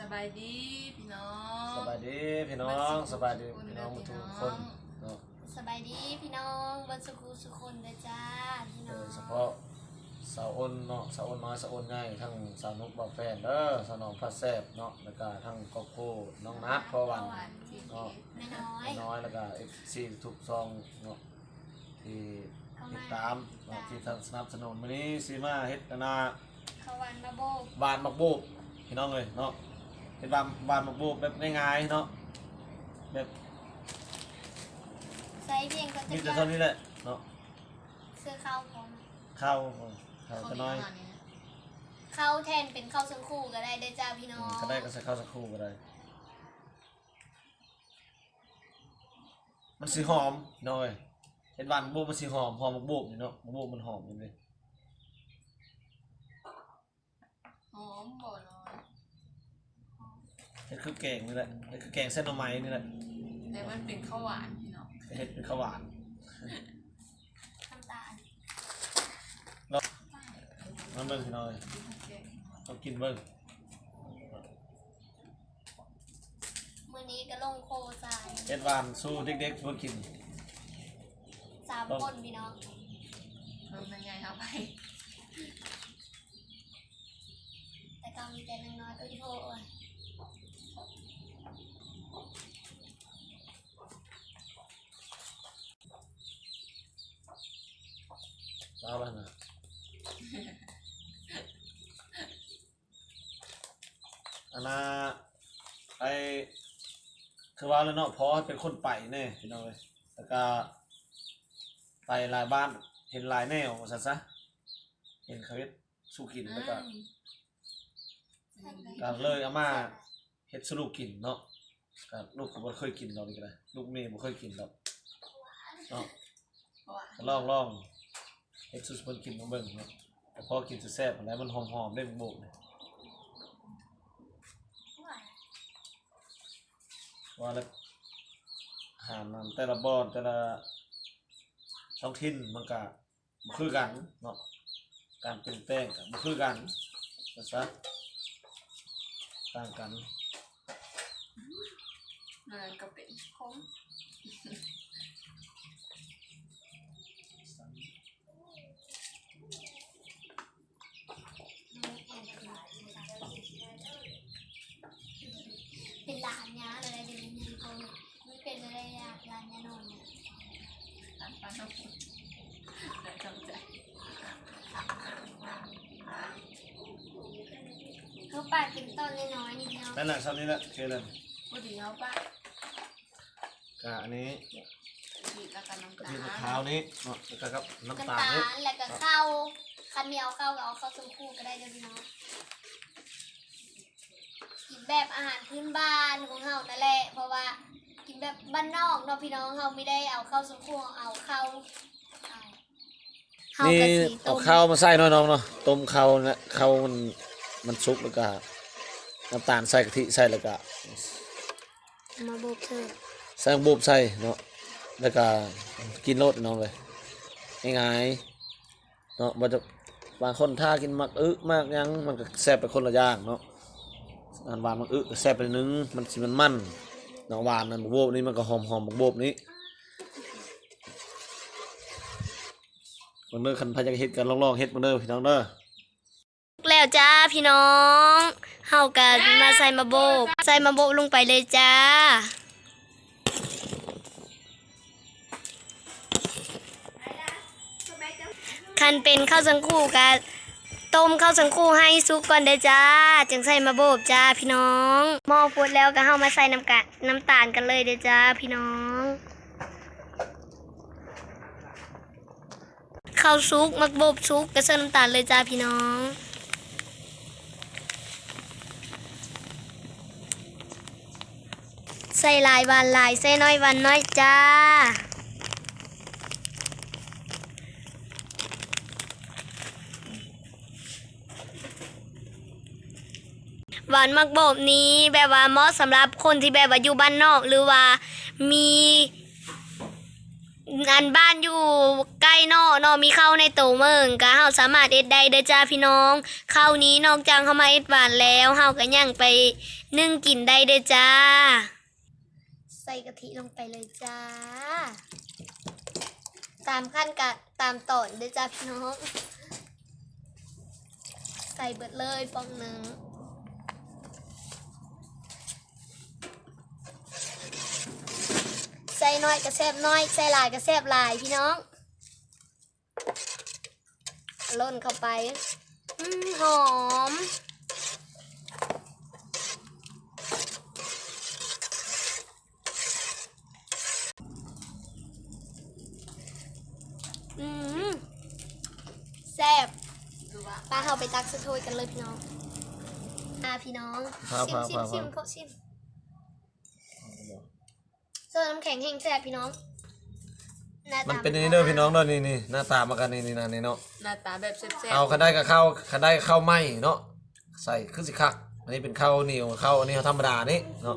สบายดีพี่น้องสบายดีพี่น้องสบายดีพี่น้องทุกคนเนาะสบายดีพี่น้องบนสุขุสุคนเลยจ้าพี่โดน้องยเฉพาะสาวอ้นเนาะสาวอ้นน้อยสาวอ้นง่ายทั้งสาวนุกบ่าวแฟนเด้อสาวนองพระแซบเนาะแล้วก็ทั้งครอบครัวน้องนัดพ่อวันที่เนาะแม่น้อยน้อยแล้วก็เอฟซีทุกซองเนาะที่ติดตามเนาะที่สนับสนุนวันนี้ซีมาเฮ็ดนาเขาวันมาโบกบานมักบูบพี่น้องเลยเนาะ เป็นบานบานมักบูบแบบง่ายๆเนาะแบบใส่เพียงก็มีจะแต่เท่านี้แหละเนาะเสื้อเข้าผมข้าวข้าวเขาก็ดีน้อยขนาดนี้นะเข้าแทนเป็นเข้าสังคู่ก็ได้เด้อจ้าพี่น้องก็ได้ก็ใส่ข้าวสักครู่ก็ได้ มันสีหอมน้อยเห็นหวานบุบมันสีหอมหอมมักบุบนี่เนาะมักบุบมันหอมอยู่เลย หอมบ่น้อย เห็ดคือแกงนี่แหละเห็ดคือแกงเส้นหน่อไม้นี่แหละแต่มันเป็นข้าวหวานพี่น้องเห็ดเป็นข้าวหวาน น้ำตาลมันเบิ่งพี่น้อยแกงต้องกินเบิ่งมื้อนี้ก็ลงโคใส่เห็ดหวานสู้เด็กๆชวนกิน สามคนพี่น้องเริ่มยังไงครับไปแต่ก็มีแต่น้อยๆเอ้ยโทษเอ้ย เอาแล้วนะอันน่ะไอคือว่าแล้วเนาะพอให้เป็นคนไปแน่พี่น้องเลยแล้วก็ไปหลายบ้านเห็นหลายแนวว่าซั่นซะเห็นเขาเฮ็ดสู้กินแล้วก็ก็เลยเอามาเฮ็ดสรุปกินเนาะก็ลูกก็บ่เคยกินดอกนี่ก็ได้ลูกเมย์บ่เคยกินดอกเนาะหวานก็ลองลอง เฮ็ดสุเพิ่นกินมาเบิ่งเนาะแต่พอกินจะแซ่บๆอันไหนมันหอมๆได้โบกเลยว่าแล้วอาหารนั้นแต่ละบอนแต่ละท้องถิ่นมันก็บ่คือกันเนาะการเปลี่ยนแปลงก็บ่คือกันว่าซะต่างกันมันก็เป็นผม เป็น หลานยาอะไรเดี๋ยวนี้เขาไม่เป็นอะไรยากหลานยานอนเนี่ยตามปลาท้องแต่จำใจเขาปาดเป็นต้นน้อยๆนิดเดียวนั่นแหละซ้ำนี้แหละคือแล้วพอดีเขาปะกะอันนี้ดีแล้วกันน้ำกะตาทิลมะพร้าวนี้เนาะแล้วก็ครับน้ำน้ำตาตาลนี่ลแล้วก็ข้าวคันเหนียวข้าวก็เอาข้าวสมคู่ก็ได้เดี๋ยวพี่น้องกิน แบบอาหารพื้นบ้านของเฮานั่นแหละ เพราะว่ากินแบบบ้านนอกเนาะพี่น้องเฮาไม่ได้เอาข้าวสมคู่เอาข้าวเอาเฮานี่กะสีต้เอามข้าวมาใส่หน้อยน้องเนาะต้มข้าวนะข้าวมันมันสุกแล้วก็น้ำตาลใส่กะทิใส่แล้วก็มาโบกเธอใส่บุบใส่เนาะแล้วก็กินรสน้องเลยง่ายๆเนาะบ่จะบางคนถ้ากินมักอึมากหยังมันก็แซ่บไปคนละอย่างเนาะ อันหวานมันอึแซ่บไปนึงมันสิมันมันนาะหวานนั่นบกบนี่มันก็หอมหอมบกบนี้มันเด้อคันพายากเฮ็ดกันลองๆเฮ็ดมันเด้อพี่น้องเด้อแล้วจ้าพี่น้องเฮากันมาใส่มาโบกใส่มาโบกลงไปเลยจ้าคันเป็นข้าวสังคูกับ ต้มข้าวสังคูให้สุกก่อนเด้อจ้า จึงใส่มาโบกจ้าพี่น้องหม้อพุดแล้วก็เฮามาใส่น้ำกะน้ำตาลกันเลยเด้อจ้าพี่น้องข้าวซุกมักโบบซุกก็ใส่น้ำตาลเลยจ้าพี่น้องใส่ลายวันลายใส่น้อยวันน้อยจ้า หวานมักโบบนี้แบบว่าเหมาะสำหรับคนที่แบบว่าอยู่บ้านนอกหรือว่ามีอันบ้านอยู่ใกล้นอกนอกมีเข้าในตู้เมืองก็เฮาสามารถเอ็ดได้เด้อจ้าพี่น้อง เข้านี้นอกจากเฮามาเอ็ดหวานแล้วเฮาก็ยังไปนึ่งกินได้เด้อจ้า ใส่กะทิลงไปเลยจ้า ตามขั้นกะตามตอนเด้อจ้าพี่น้อง ใส่เบิดเลยปองหนึ่ง ใส่น้อยก็แซบน้อย ใส่หลายก็แซบหลายพี่น้องล่นเข้าไปอืมหอม อืมแซบดูว่าป้าเข้าไปตักสะโทยกันเลยพี่น้องอ่าพี่น้องครับชิมครับชิมครับชิมเขาชิม เสิร์ฟน้ำแข็งแห้งแซ่บพี่น้องหามันตาเป็นอย่างนี้เด้อพี่น้องเด้อนี่นี่หน้าตามากันนี่นี่นะนี่เนาะหน้าตาแบบแซ่บๆเอาคันได้กับข้าวคันได้กับข้าวไหมเนาะใส่ขึ้นสิคักอันนี้เป็นข้าวเหนียวข้าวอันนี้ข้าวธรรมดานี่เนาะ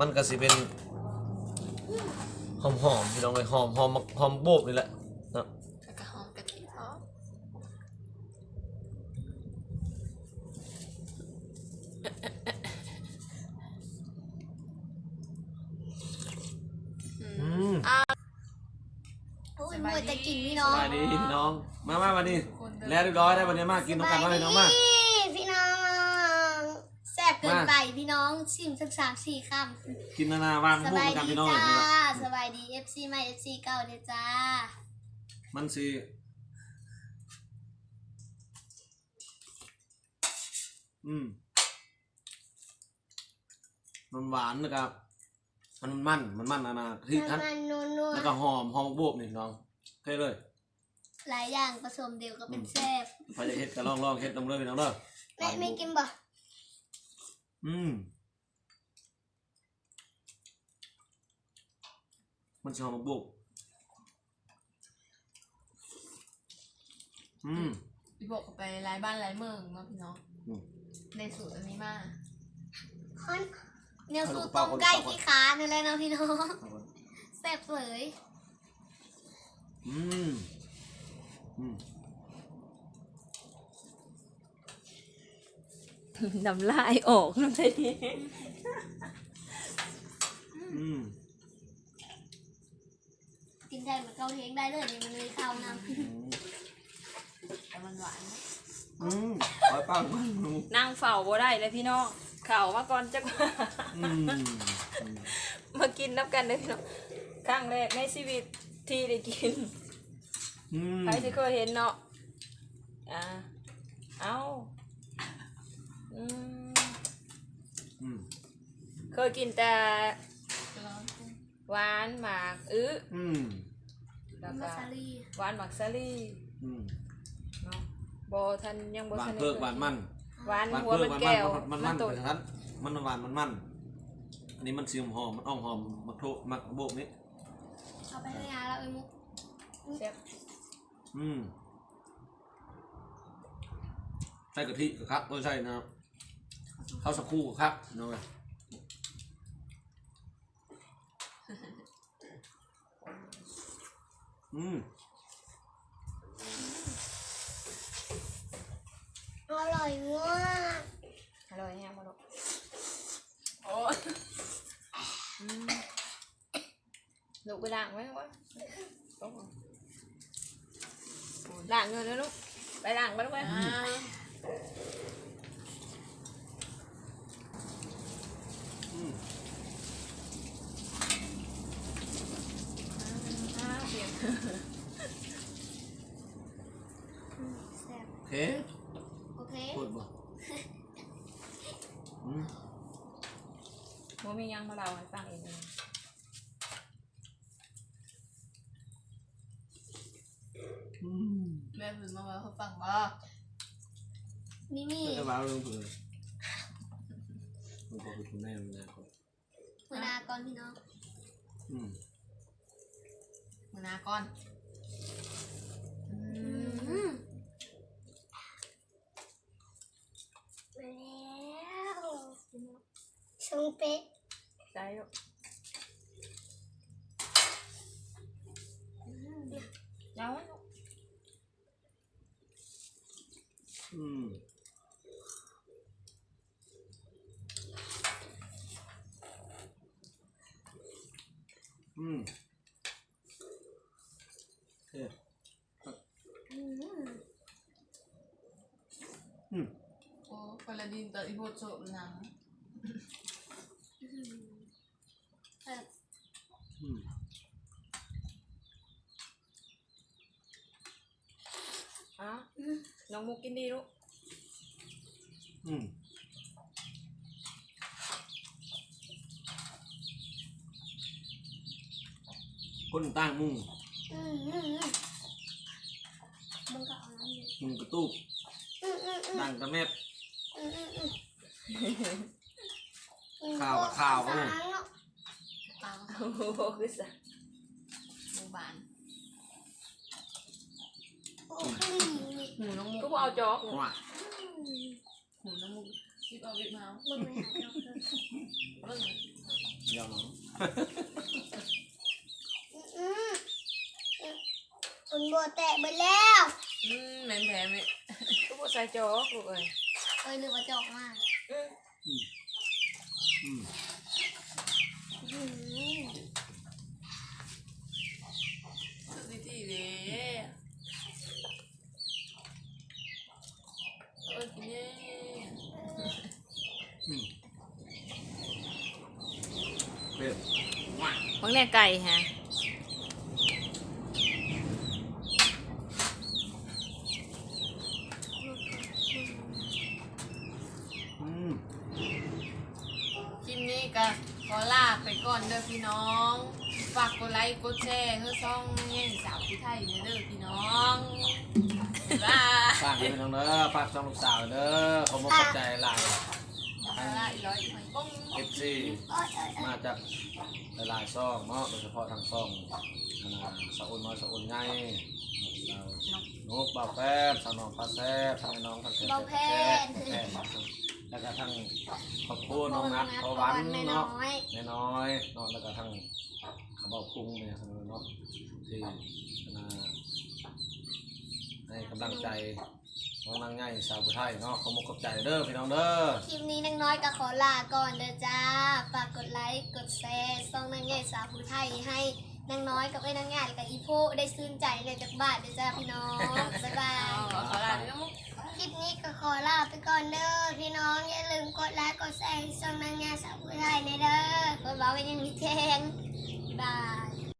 มันก็สิเป็นหอมหอมๆพี่น้องเลยหอมหอมหอมโบบนี่แหละเนาะ แล้วก็หอมกะทิพร้อมอื อื ม ม โอ้ยมัวแต่กิ นพี่น้อง สวัสดีพี่น้อง มามามาดิแล้วเรียบร้อยได้วันนี้มากินน้ำกันมาพี่น้องมาพี่น้องแซ่บเกินมาไปพี่น้องชิมสักสามสี่คกินนานๆวางำสพูดบายกันดีพี่น้องจ้านี่แหละสบายดี FC ใหม่ FC เก่าเด้อจ้า มันสิอืมมันหวานนะครับ มันมันมันมันนะนะที่ท่านมันนัวนัวแล้วก็หอมหอมบวบนี่น้อง เคยเลยหลายอย่างผสมเดียวก็เป็นแซ่บพอจะเฮ็ดก็ลองลองเฮ็ดลองเลยพี่น้องเด้อแม่ไม่กินบ่อืมมันสิหอมบวบอืมพี่บอกไปหลายบ้านหลายเมืองเนาะพี่น้องอืมในสูตรอันนี้มาฮอนแนวสูตรต้มไก่ขี้ขานี่แหละเนาะพี่น้องแซ่บเลย อืมอืมน้ำลายออกน้ำใจดีอืมกินได้เหมือนเกาเฮงได้เลยนี่มันมีข้าวน้ำอืมแต่มันหวานนะอืมปล่อยปังมันหนูนั่งเฝ้าบ่ได้เลยพี่น้องเข่ามาก่อนจักอืม มากินนับกันเลยพี่น้องครั้งแรกในชีวิต ที่ได้กินอืมใครที่เคยเห็นเนาะอ่าเอาอืมอืมเคยกินแต่ร้อนกุ้งหวานหมากอื้ออืมแล้วมาก็ซาลีหวานหมากสาลี่อืมเนาะบ่ทันยังบ่หวาทันนได้เพิกหวานมันหวานหวานหัวเพิกมันหวานแก้วมันมันมันตุเป็นทันมันหวานมันมันอันนี้มันสีหอมมันอ่องหอมมักโทมักโบกนี้ เอาไปให้ยาแล้วไอ้มุกแซ่บอืมใส่กะทิกับครับโอ้ยใช่นะข้าวสักครู่กับครับเนาะอืมอร่อยมากอร่อยแฮงบ่ลูกโอ้ยอืมลูกไปล้างไว้วะโอ้โหล้างเงินแล้วลูกไปล้างไปลูกไปอ่าอืมอ่าเสียงแซ่บโอ เคโอเคพูดบ่อืมบ่มีหยังมาเล่าให้ฟังอีกเลย อื มแม่ถึงมาว่าเขาฟังบ่มิมี่ไม่ได้บ้าเรื่องเพื่อนมันก็คือคุณแม่มันนะครับหัวหน้าก่อนพี่น้องอืมมือหนาก่อนอืมอืมมาแล้วชงเป๊ะใจลูก เจ้าไว้ลูก อืม อืมเอ๊ะอืมโอ้กระดินต่ออีโบโซะหนัง อืม อะน้องมุกกินดีลูก อืม คนตั้งมุงอืมอืมอืมมึงก็เอาน้ำอยู่มุงกระตุกอืมอืมอืมดังกระเม็ดอืมอืมอืมข้าวกับข้าวก็สมึงงเนาะตามโอ้โหคือสะหมู่บ้านโอ้ขึ้นนี่หูน้องมุกก็บ่เอาจอกลูกว่าหูน้องมุกคิดเอาวิทย์มาเอามึงไม่หาเจ้าเลยเบิ่งเดี๋ยวน้อง อืมอืม คุณบัวแตะไปแล้วอืมแม่นแท้ไหมก็บ่ใส่จอกลูกเอ้ยเอ้ยหรือว่าจอกมากอืมอืมอืมสุดที่เด้เออกินเนี่ยอืมเป็ดว่าบางแน่ไก่ฮะ อืม คลิปนี้ ก็ขอลาไปก่อนเด้อพี่น้อง ฝากกดไลค์กดแชร์เพื่อซ่องเงี้ยสาวผู้ไทยเด้อพี่น้องบ๊ายบายฝากให้พี่น้องเด้อฝากช่องลูกสาวเด้อขอบคุณขอบใจหลายบ๊ายบายอีร้อยอีหอยป้องเอฟซีโอ้ยโอ้ยโอ้ยมาจากหลายๆซ่องเนาะโดยเฉพาะทางซ่องขนาดสะอุ่นน้อยสะอุ่นใหญ่สาวนกบ่าวแฟบสาวนองปลาแซ่บทางน้องทางแซ่บแซ่บ แล้วก็ทั้งขอบคุณน้องนัทพวันน้เนาะอยแม่น้อยเนาะแล้วก็ทั้งขบอกรุงเนี่ยเนาะที่มาให้กำลังใจน้องนางง่ายสาวผู้ไทยเนาะขอบคุณขอบใจเด้อพี่น้องเด้อคลิปนี้นางน้อยก็ขอลาก่อนเด้อจ้าฝากกดไลค์กดแชร์ส่องนางใหญ่สาวผู้ไทยให้นางน้อยกับไอ้นางใหญ่กับอีโพได้ซื่นใจในจากบ้านเด้อจ้าพี่น้องบ๊ายบายขอลาด้วยมุก คลิปนี้ก็ขอลาไปก่อนเด้อพี่น้องอย่าลืมกดไลค์กดแชร์ช่องนางงามสาวผู้ไทยในเด้อคนบอกว่ายังมีแทงบ๊ายบาย